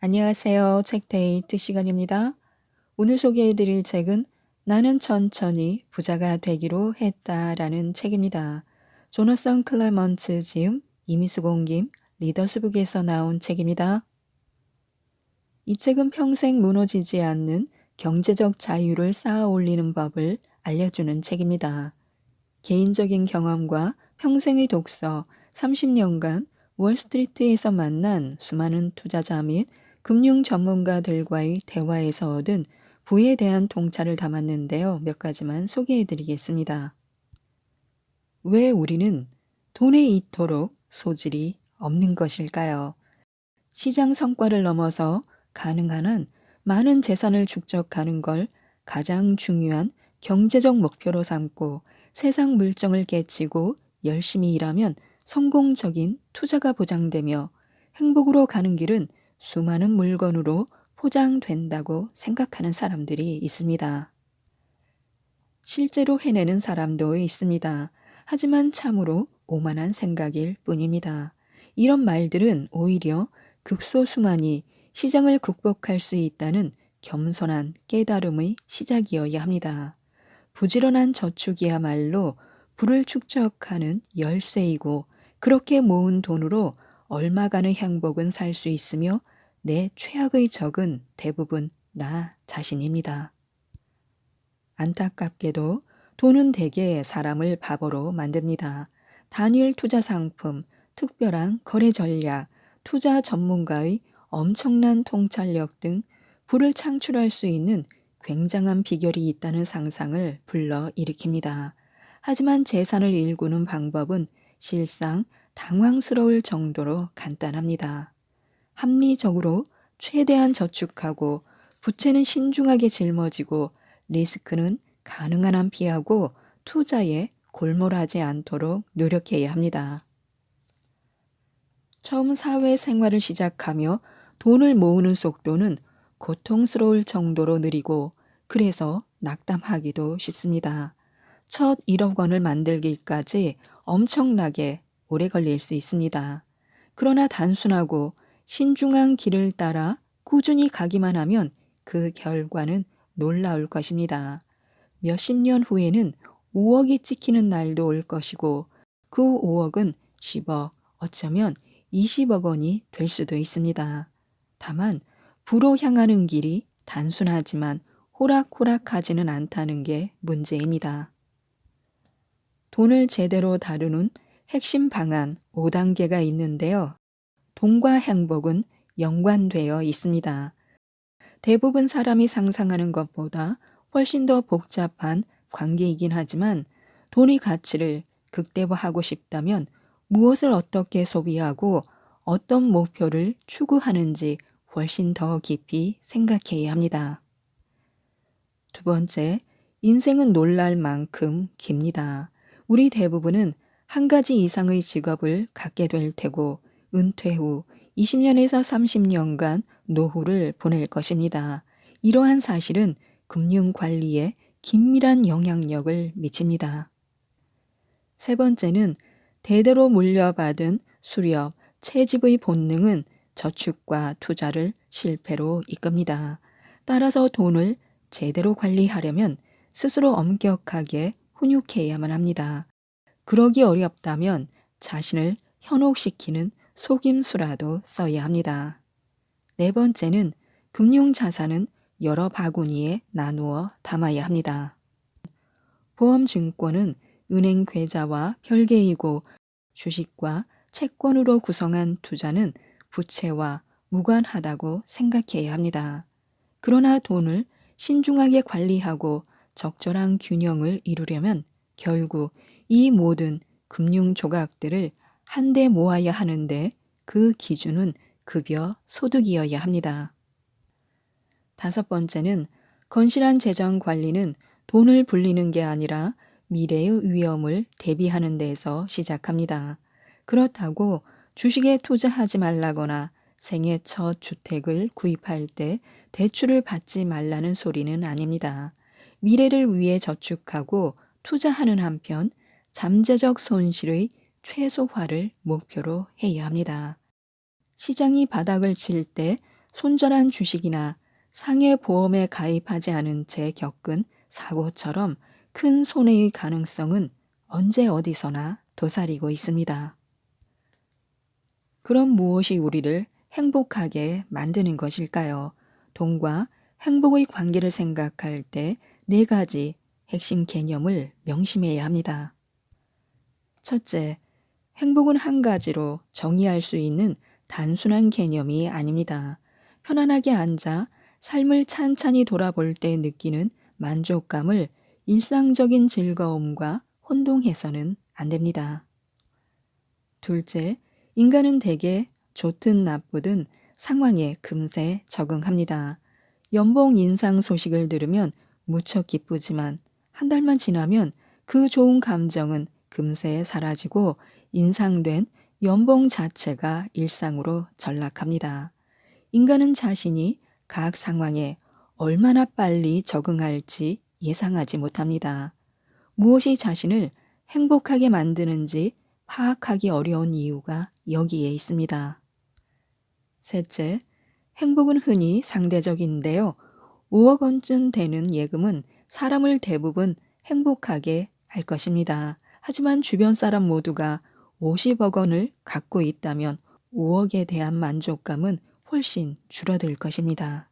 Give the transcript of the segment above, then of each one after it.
안녕하세요. 책데이트 시간입니다. 오늘 소개해드릴 책은 나는 천천히 부자가 되기로 했다라는 책입니다. 조너선 클레먼츠 지음, 이미수 공김, 리더스북에서 나온 책입니다. 이 책은 평생 무너지지 않는 경제적 자유를 쌓아 올리는 법을 알려주는 책입니다. 개인적인 경험과 평생의 독서, 30년간 월스트리트에서 만난 수많은 투자자 및 금융 전문가들과의 대화에서 얻은 부에 대한 통찰을 담았는데요. 몇 가지만 소개해 드리겠습니다. 왜 우리는 돈에 이토록 소질이 없는 것일까요? 시장 성과를 넘어서 가능한 한 많은 재산을 축적하는 걸 가장 중요한 경제적 목표로 삼고 세상 물정을 깨치고 열심히 일하면 성공적인 투자가 보장되며 행복으로 가는 길은 수많은 물건으로 포장된다고 생각하는 사람들이 있습니다. 실제로 해내는 사람도 있습니다. 하지만 참으로 오만한 생각일 뿐입니다. 이런 말들은 오히려 극소수만이 시장을 극복할 수 있다는 겸손한 깨달음의 시작이어야 합니다. 부지런한 저축이야말로 부를 축적하는 열쇠이고 그렇게 모은 돈으로 얼마간의 행복은 살 수 있으며 내 최악의 적은 대부분 나 자신입니다. 안타깝게도 돈은 대개 사람을 바보로 만듭니다. 단일 투자 상품, 특별한 거래 전략, 투자 전문가의 엄청난 통찰력 등 부를 창출할 수 있는 굉장한 비결이 있다는 상상을 불러 일으킵니다. 하지만 재산을 일구는 방법은 실상 당황스러울 정도로 간단합니다. 합리적으로 최대한 저축하고 부채는 신중하게 짊어지고 리스크는 가능한 한 피하고 투자에 골몰하지 않도록 노력해야 합니다. 처음 사회 생활을 시작하며 돈을 모으는 속도는 고통스러울 정도로 느리고 그래서 낙담하기도 쉽습니다. 첫 1억 원을 만들기까지 엄청나게 오래 걸릴 수 있습니다. 그러나 단순하고 신중한 길을 따라 꾸준히 가기만 하면 그 결과는 놀라울 것입니다. 몇십 년 후에는 5억이 찍히는 날도 올 것이고 그 5억은 10억, 어쩌면 20억 원이 될 수도 있습니다. 다만 부로 향하는 길이 단순하지만 호락호락하지는 않다는 게 문제입니다. 돈을 제대로 다루는 핵심 방안 5단계가 있는데요. 돈과 행복은 연관되어 있습니다. 대부분 사람이 상상하는 것보다 훨씬 더 복잡한 관계이긴 하지만 돈의 가치를 극대화하고 싶다면 무엇을 어떻게 소비하고 어떤 목표를 추구하는지 훨씬 더 깊이 생각해야 합니다. 두 번째, 인생은 놀랄 만큼 깁니다. 우리 대부분은 한 가지 이상의 직업을 갖게 될 테고 은퇴 후 20년에서 30년간 노후를 보낼 것입니다. 이러한 사실은 금융 관리에 긴밀한 영향력을 미칩니다. 세 번째는 대대로 물려받은 수렵, 채집의 본능은 저축과 투자를 실패로 이끕니다. 따라서 돈을 제대로 관리하려면 스스로 엄격하게 훈육해야만 합니다. 그러기 어렵다면 자신을 현혹시키는 속임수라도 써야 합니다. 네 번째는 금융 자산은 여러 바구니에 나누어 담아야 합니다. 보험증권은 은행 계좌와 별개이고 주식과 채권으로 구성한 투자는 부채와 무관하다고 생각해야 합니다. 그러나 돈을 신중하게 관리하고 적절한 균형을 이루려면 결국 이 모든 금융 조각들을 한데 모아야 하는데 그 기준은 급여 소득이어야 합니다. 다섯 번째는 건실한 재정 관리는 돈을 불리는 게 아니라 미래의 위험을 대비하는 데서 시작합니다. 그렇다고 주식에 투자하지 말라거나 생애 첫 주택을 구입할 때 대출을 받지 말라는 소리는 아닙니다. 미래를 위해 저축하고 투자하는 한편 잠재적 손실의 최소화를 목표로 해야 합니다. 시장이 바닥을 칠 때 손절한 주식이나 상해 보험에 가입하지 않은 채 겪은 사고처럼 큰 손해의 가능성은 언제 어디서나 도사리고 있습니다. 그럼 무엇이 우리를 행복하게 만드는 것일까요? 돈과 행복의 관계를 생각할 때 네 가지 핵심 개념을 명심해야 합니다. 첫째, 행복은 한 가지로 정의할 수 있는 단순한 개념이 아닙니다. 편안하게 앉아 삶을 찬찬히 돌아볼 때 느끼는 만족감을 일상적인 즐거움과 혼동해서는 안 됩니다. 둘째, 인간은 대개 좋든 나쁘든 상황에 금세 적응합니다. 연봉 인상 소식을 들으면 무척 기쁘지만 한 달만 지나면 그 좋은 감정은 금세 사라지고 인상된 연봉 자체가 일상으로 전락합니다. 인간은 자신이 각 상황에 얼마나 빨리 적응할지 예상하지 못합니다. 무엇이 자신을 행복하게 만드는지 파악하기 어려운 이유가 여기에 있습니다. 셋째, 행복은 흔히 상대적인데요. 5억 원쯤 되는 예금은 사람을 대부분 행복하게 할 것입니다. 하지만 주변 사람 모두가 50억 원을 갖고 있다면 5억에 대한 만족감은 훨씬 줄어들 것입니다.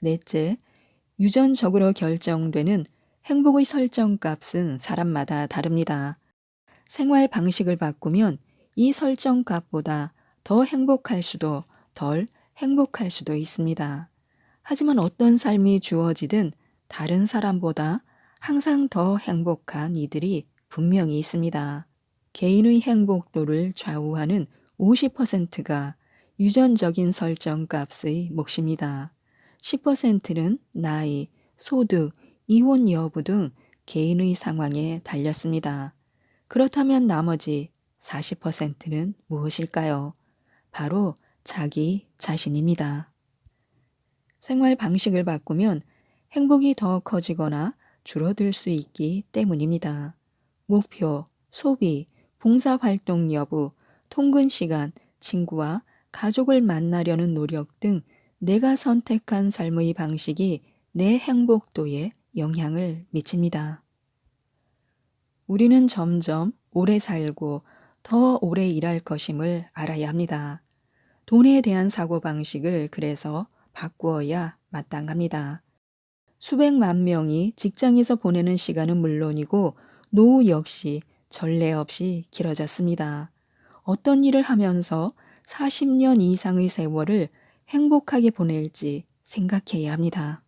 넷째, 유전적으로 결정되는 행복의 설정 값은 사람마다 다릅니다. 생활 방식을 바꾸면 이 설정 값보다 더 행복할 수도 덜 행복할 수도 있습니다. 하지만 어떤 삶이 주어지든 다른 사람보다 항상 더 행복한 이들이 분명히 있습니다. 개인의 행복도를 좌우하는 50%가 유전적인 설정 값의 몫입니다. 10%는 나이, 소득, 이혼 여부 등 개인의 상황에 달렸습니다. 그렇다면 나머지 40%는 무엇일까요? 바로 자기 자신입니다. 생활 방식을 바꾸면 행복이 더 커지거나 줄어들 수 있기 때문입니다. 목표, 소비, 봉사활동 여부, 통근 시간, 친구와 가족을 만나려는 노력 등 내가 선택한 삶의 방식이 내 행복도에 영향을 미칩니다. 우리는 점점 오래 살고 더 오래 일할 것임을 알아야 합니다. 돈에 대한 사고방식을 그래서 바꾸어야 마땅합니다. 수백만 명이 직장에서 보내는 시간은 물론이고 노후 역시 전례 없이 길어졌습니다. 어떤 일을 하면서 40년 이상의 세월을 행복하게 보낼지 생각해야 합니다.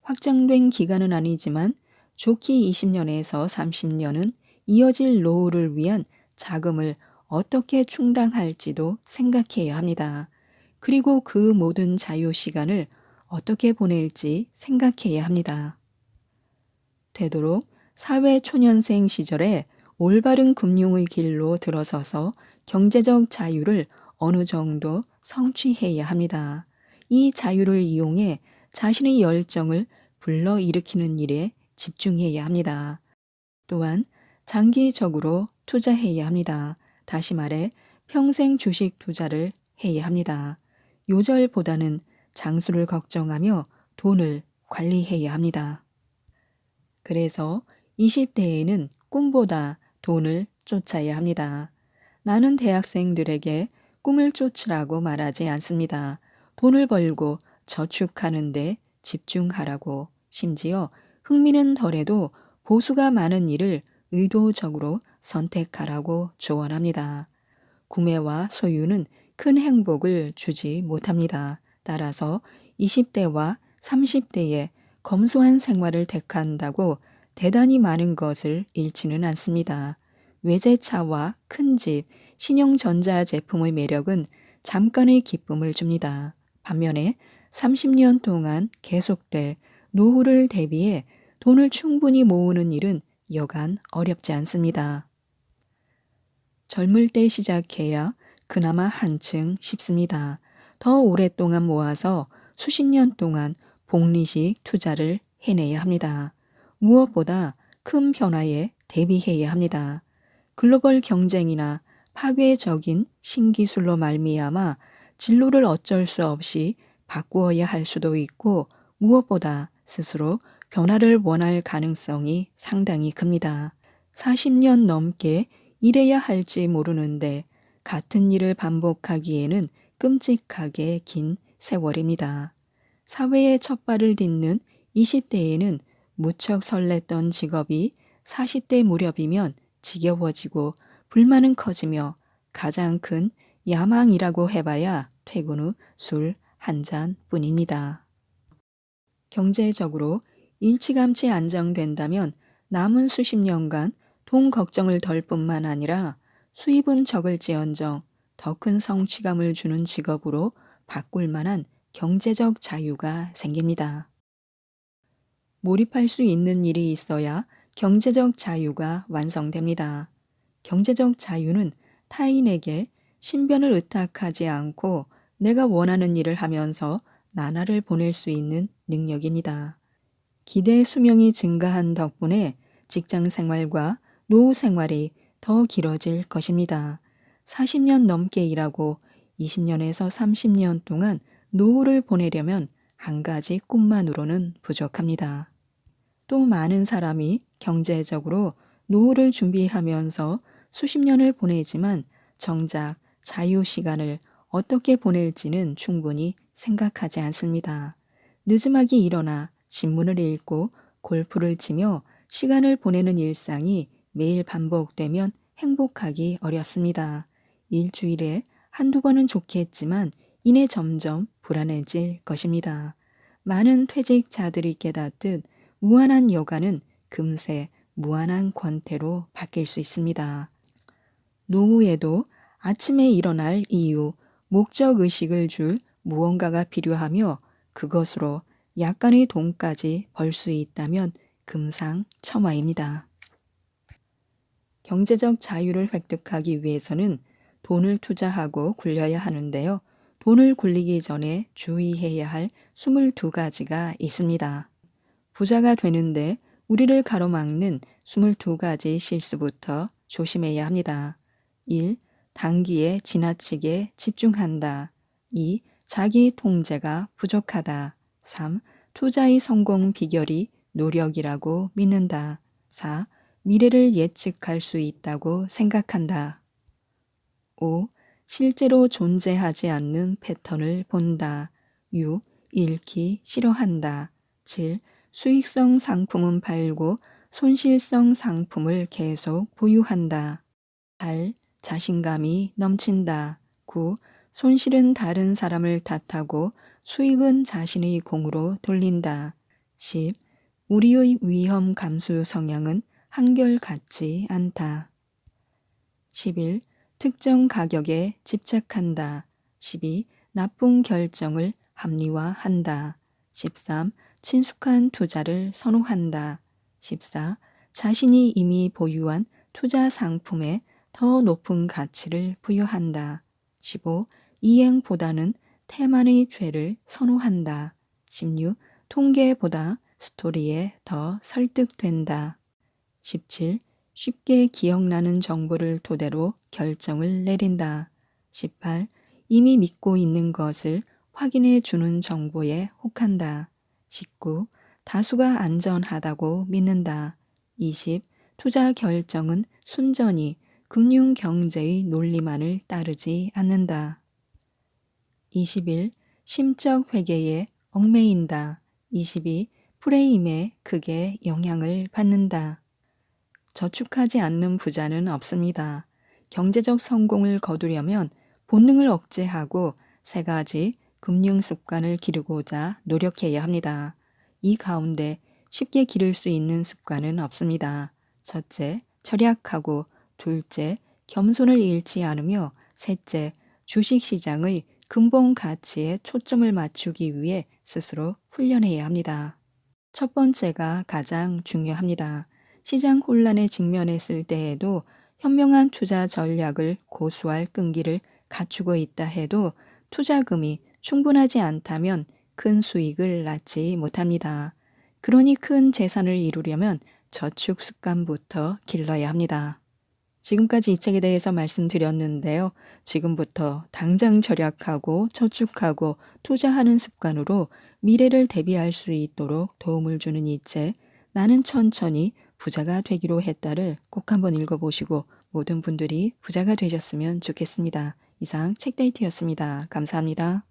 확정된 기간은 아니지만 좋기 20년에서 30년은 이어질 노후를 위한 자금을 어떻게 충당할지도 생각해야 합니다. 그리고 그 모든 자유 시간을 어떻게 보낼지 생각해야 합니다. 되도록 사회 초년생 시절에 올바른 금융의 길로 들어서서 경제적 자유를 어느 정도 성취해야 합니다. 이 자유를 이용해 자신의 열정을 불러일으키는 일에 집중해야 합니다. 또한 장기적으로 투자해야 합니다. 다시 말해 평생 주식 투자를 해야 합니다. 요절보다는 장수를 걱정하며 돈을 관리해야 합니다. 그래서 20대에는 꿈보다 돈을 쫓아야 합니다. 나는 대학생들에게 꿈을 쫓으라고 말하지 않습니다. 돈을 벌고 저축하는데 집중하라고 심지어 흥미는 덜해도 보수가 많은 일을 의도적으로 선택하라고 조언합니다. 구매와 소유는 큰 행복을 주지 못합니다. 따라서 20대와 30대에 검소한 생활을 택한다고 대단히 많은 것을 잃지는 않습니다. 외제차와 큰 집, 신용전자 제품의 매력은 잠깐의 기쁨을 줍니다. 반면에 30년 동안 계속될 노후를 대비해 돈을 충분히 모으는 일은 여간 어렵지 않습니다. 젊을 때 시작해야 그나마 한층 쉽습니다. 더 오랫동안 모아서 수십 년 동안 복리식 투자를 해내야 합니다. 무엇보다 큰 변화에 대비해야 합니다. 글로벌 경쟁이나 파괴적인 신기술로 말미암아 진로를 어쩔 수 없이 바꾸어야 할 수도 있고 무엇보다 스스로 변화를 원할 가능성이 상당히 큽니다. 40년 넘게 일해야 할지 모르는데 같은 일을 반복하기에는 끔찍하게 긴 세월입니다. 사회에 첫 발을 딛는 20대에는 무척 설렜던 직업이 40대 무렵이면 지겨워지고 불만은 커지며 가장 큰 야망이라고 해봐야 퇴근 후 술 한 잔 뿐입니다. 경제적으로 일찌감치 안정된다면 남은 수십 년간 돈 걱정을 덜 뿐만 아니라 수입은 적을지언정 더 큰 성취감을 주는 직업으로 바꿀 만한 경제적 자유가 생깁니다. 몰입할 수 있는 일이 있어야 경제적 자유가 완성됩니다. 경제적 자유는 타인에게 신변을 의탁하지 않고 내가 원하는 일을 하면서 나날을 보낼 수 있는 능력입니다. 기대 수명이 증가한 덕분에 직장 생활과 노후 생활이 더 길어질 것입니다. 40년 넘게 일하고 20년에서 30년 동안 노후를 보내려면 한 가지 꿈만으로는 부족합니다. 또 많은 사람이 경제적으로 노후를 준비하면서 수십 년을 보내지만 정작 자유 시간을 어떻게 보낼지는 충분히 생각하지 않습니다. 늦음하게 일어나 신문을 읽고 골프를 치며 시간을 보내는 일상이 매일 반복되면 행복하기 어렵습니다. 일주일에 한두 번은 좋겠지만 이내 점점 불안해질 것입니다. 많은 퇴직자들이 깨닫듯 무한한 여가는 금세 무한한 권태로 바뀔 수 있습니다. 노후에도 아침에 일어날 이유, 목적 의식을 줄 무언가가 필요하며 그것으로 약간의 돈까지 벌 수 있다면 금상첨화입니다. 경제적 자유를 획득하기 위해서는 돈을 투자하고 굴려야 하는데요. 돈을 굴리기 전에 주의해야 할 22가지가 있습니다. 부자가 되는데 우리를 가로막는 22가지 실수부터 조심해야 합니다. 1. 단기에 지나치게 집중한다. 2. 자기 통제가 부족하다. 3. 투자의 성공 비결이 노력이라고 믿는다. 4. 미래를 예측할 수 있다고 생각한다. 5. 실제로 존재하지 않는 패턴을 본다. 6. 잃기 싫어한다. 7. 수익성 상품은 팔고 손실성 상품을 계속 보유한다. 8. 자신감이 넘친다. 9. 손실은 다른 사람을 탓하고 수익은 자신의 공으로 돌린다. 10. 우리의 위험 감수 성향은 한결같지 않다. 11. 특정 가격에 집착한다. 12. 나쁜 결정을 합리화한다. 13. 친숙한 투자를 선호한다. 14. 자신이 이미 보유한 투자 상품에 더 높은 가치를 부여한다. 15. 이행보다는 태만의 죄를 선호한다. 16. 통계보다 스토리에 더 설득된다. 17. 쉽게 기억나는 정보를 토대로 결정을 내린다. 18. 이미 믿고 있는 것을 확인해 주는 정보에 혹한다. 19. 다수가 안전하다고 믿는다. 20. 투자 결정은 순전히 금융 경제의 논리만을 따르지 않는다. 21. 심적 회계에 얽매인다. 22. 프레임에 크게 영향을 받는다. 저축하지 않는 부자는 없습니다. 경제적 성공을 거두려면 본능을 억제하고 세 가지 금융 습관을 기르고자 노력해야 합니다. 이 가운데 쉽게 기를 수 있는 습관은 없습니다. 첫째, 절약하고 둘째, 겸손을 잃지 않으며 셋째, 주식 시장의 근본 가치에 초점을 맞추기 위해 스스로 훈련해야 합니다. 첫 번째가 가장 중요합니다. 시장 혼란에 직면했을 때에도 현명한 투자 전략을 고수할 끈기를 갖추고 있다 해도 투자금이 충분하지 않다면 큰 수익을 낳지 못합니다. 그러니 큰 재산을 이루려면 저축 습관부터 길러야 합니다. 지금까지 이 책에 대해서 말씀드렸는데요. 지금부터 당장 절약하고 저축하고 투자하는 습관으로 미래를 대비할 수 있도록 도움을 주는 이 책, 나는 천천히 부자가 되기로 했다를 꼭 한번 읽어보시고 모든 분들이 부자가 되셨으면 좋겠습니다. 이상 책데이트였습니다. 감사합니다.